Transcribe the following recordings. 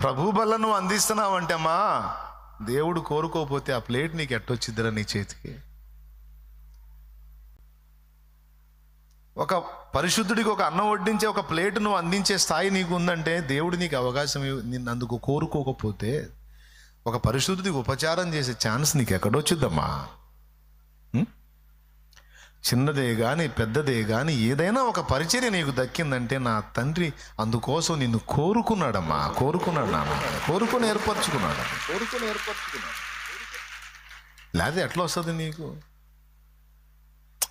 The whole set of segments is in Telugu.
ప్రభు బల్ల నువ్వు అందిస్తున్నావంటే అమ్మా దేవుడు కోరుకోపోతే ఆ ప్లేట్ నీకు ఎట్టొచ్చిద్దిరా నీ చేతికి? ఒక పరిశుద్ధుడికి ఒక అన్నం వడ్డించే ఒక ప్లేట్ నువ్వు అందించే స్థాయి నీకు ఉందంటే దేవుడు నీకు అవకాశం నిన్ను అందుకు కోరుకోకపోతే ఒక పరిశుద్ధుడికి ఉపచారం చేసే ఛాన్స్ నీకు ఎక్కడొచ్చుద్దమ్మా చిన్నదే కానీ పెద్దదే కానీ ఏదైనా ఒక పరిచర్య నీకు దక్కిందంటే నా తండ్రి అందుకోసం నిన్ను కోరుకున్నాడమ్మా కోరుకున్నాడు నాన్న కోరుకుని ఏర్పరచుకున్నాడు. కోరుకుని ఏర్పరచుకున్నాడు. లేకపోతే ఎట్లా వస్తుంది నీకు?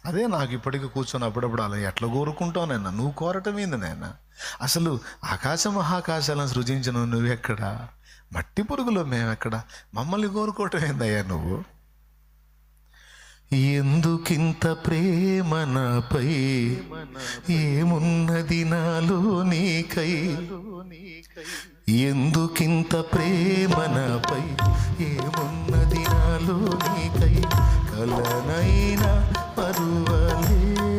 అదే నాకు ఇప్పటికి కూర్చొని అప్పుడప్పుడు అలా ఎట్లా కోరుకుంటావు నాయన? నువ్వు కోరటం ఏంది నాయన? అసలు ఆకాశ మహాకాశాలను సృజించిన నువ్వెక్కడ? మట్టి పురుగులో మేమెక్కడ? మమ్మల్ని కోరుకోవటం ఏందయ్యా నువ్వు? ఎందుకింత ప్రేమ నాపై? ఏమున్నది నాలో నీకై? ఎందుకింత ప్రేమ నాపై? ఏమున్నది నాలో నీకై? కలనైనా పరువలే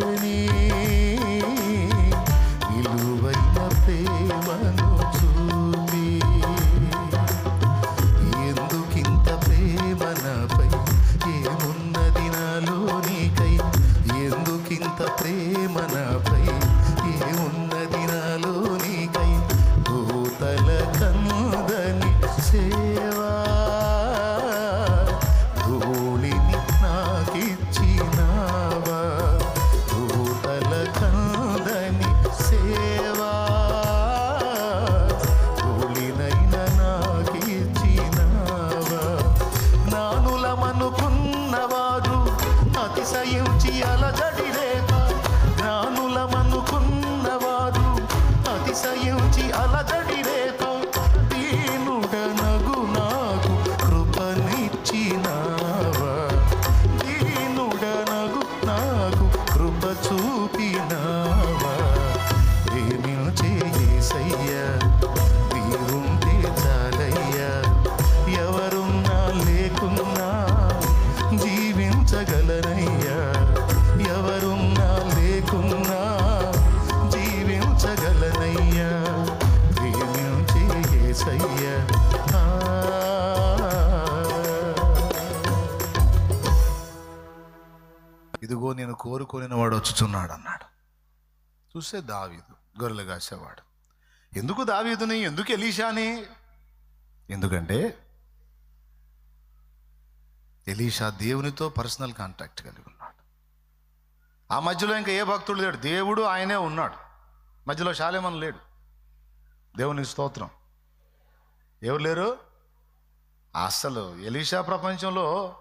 ఇదిగో నేను కోరుకొని వాడు వచ్చుచున్నాడు అన్నాడు చూస్తే దావీదు గొర్రెలు కాసేవాడు. ఎందుకు దావీదుని? ఎందుకు ఎలీషాని? ఎందుకంటే ఎలీషా దేవునితో పర్సనల్ కాంటాక్ట్ కలిగి ఉన్నాడు. ఆ మధ్యలో ఇంకా ఏ భక్తుడు లేడు? దేవుడు ఆయనే ఉన్నాడు. మధ్యలో శాలేమన్ లేడు. దేవునికి స్తోత్రం. ఎవరు లేరు? అసలు ఎలీషా ప్రపంచంలో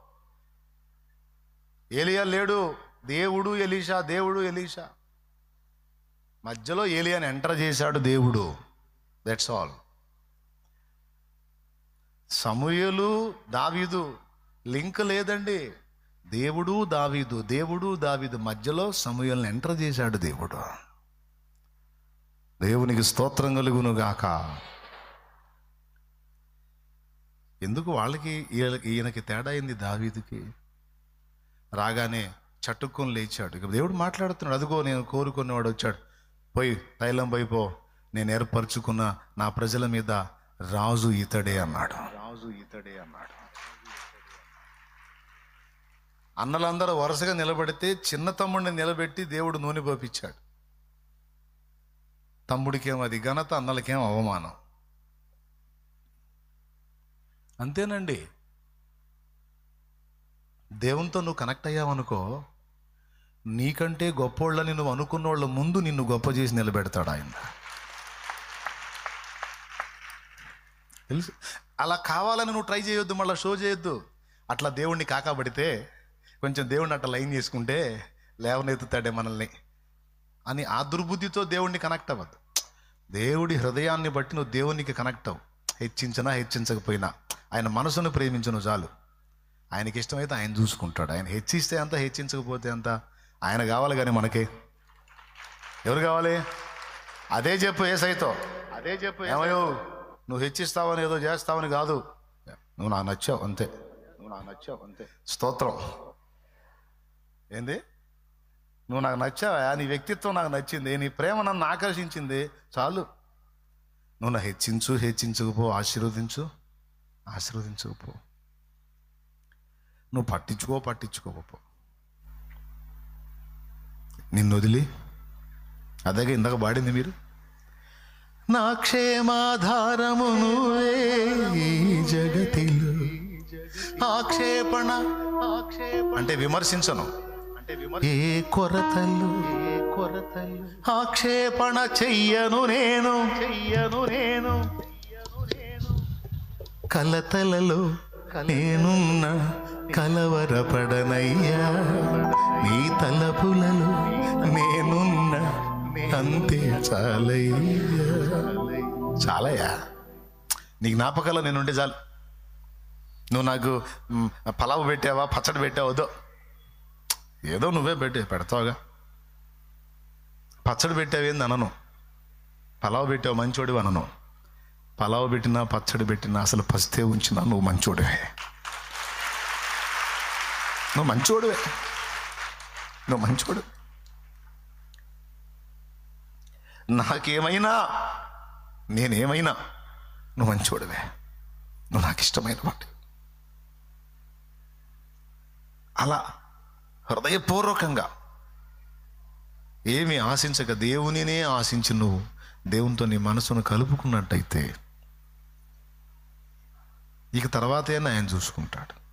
ఏలియా లేడు. దేవుడు ఎలీషా దేవుడు ఎలీషా. మధ్యలో ఏలియాని ఎంటర్ చేశాడు దేవుడు. దట్స్ ఆల్ సమూయలు దావీదు లింక్ లేదండి. దేవుడు దావీదు దేవుడు దావీదు మధ్యలో సమూయల్ని ఎంటర్ చేశాడు దేవుడు. దేవునికి స్తోత్రం కలుగును గాక. ఎందుకు వాళ్ళకి ఈయనకి తేడా అయింది దావీదుకి? రాగానే చట్టుకొని లేచాడు. ఇక దేవుడు మాట్లాడుతున్నాడు అదిగో నేను కోరుకున్నవాడు వచ్చాడు. పోయి తైలం పో నేను ఏర్పరచుకున్న నా ప్రజల మీద రాజు ఇతడే అన్నాడు. రాజు ఇతడే అన్నాడు. అన్నలందరూ వరుసగా నిలబడితే చిన్న తమ్ముడిని నిలబెట్టి దేవుడు నూనె పోపించాడు తమ్ముడికేం అది ఘనత అన్నలకేం అవమానం? అంతేనండి. దేవునితో నువ్వు కనెక్ట్ అయ్యావనుకో నీకంటే గొప్పోళ్ళని నువ్వు అనుకున్న వాళ్ళ ముందు నిన్ను గొప్ప చేసి నిలబెడతాడు ఆయన. తెలుసు? అలా కావాలని నువ్వు ట్రై చేయొద్దు మళ్ళీ షో చేయొద్దు. అట్లా దేవుణ్ణి కాకబడితే కొంచెం దేవుణ్ణి అట్లా లైన్ చేసుకుంటే లేవనెత్తుతాడే మనల్ని. అని ఆ దుర్బుద్ధితో దేవుణ్ణి కనెక్ట్ అవ్వద్దు. దేవుడి హృదయాన్ని బట్టి నువ్వు దేవునికి కనెక్ట్ అవ్వు. హెచ్చించినా హెచ్చించకపోయినా. ఆయన మనసును ప్రేమించను చాలు. ఆయనకి ఇష్టమైతే ఆయన చూసుకుంటాడు. ఆయన హెచ్చిస్తే అంత హెచ్చించకపోతే అంత. ఆయన కావాలి కానీ మనకి. ఎవరు కావాలి? అదే చెప్పు ఏసైతో. అదే చెప్పు ఏమయ్యో నువ్వు హెచ్చిస్తావని ఏదో చేస్తావని కాదు. నువ్వు నాకు నచ్చావు అంతే. నువ్వు నాకు నచ్చావు అంతే. స్తోత్రం. ఏంది? నువ్వు నాకు నచ్చావా? నీ వ్యక్తిత్వం నాకు నచ్చింది. నీ ప్రేమ నన్ను ఆకర్షించింది. చాలు. నువ్వు నా హెచ్చించు హెచ్చించకపో ఆశీర్వదించు. ఆశీర్వదించకపో నువ్వు పట్టించుకో పట్టించుకోకపో నిన్ను వదిలి. అదేగా ఇందాక పాడింది మీరు? నా క్షేమాధారము నువ్వే జగతిలో. ఆక్షేపణ అంటే విమర్శించను. ఏ కొరతలు కొరతలు ఆక్షేపణ చెయ్యను నేను. చెయ్యను నేను. కలతలలో నేనున్న కలవరపడనయ్యా. నీ తలపులలో నేనున్న అంతే చాలయ్యా. చాలయ్యా. నీ జ్ఞాపకాలు నేనుంటే చాలు. నువ్వు నాకు పలావు పలావ్ పెట్టావా పచ్చడి పెట్టావా ఏదో నువ్వే పెట్టి పెడతావుగా. పచ్చడి పెట్టావేంది అనను. పలావ్ పెట్టావు మంచోడివి అనను. పలావ్ పెట్టినా పచ్చడి పెట్టినా అసలు పస్తే ఉంచినా నువ్వు మంచోడివే. నువ్వు మంచోడివే. నువ్వు మంచోడు. నాకేమైనా నేనేమైనా నువ్వు మంచోడివే. నువ్వు నాకు ఇష్టమైన వాటి అలా హృదయపూర్వకంగా ఏమి ఆశించక దేవునినే ఆశించి నువ్వు దేవునితో నీ మనసును కలుపుకున్నట్టయితే ఇక తర్వాతేనా ఆయన చూసుకుంటాడు?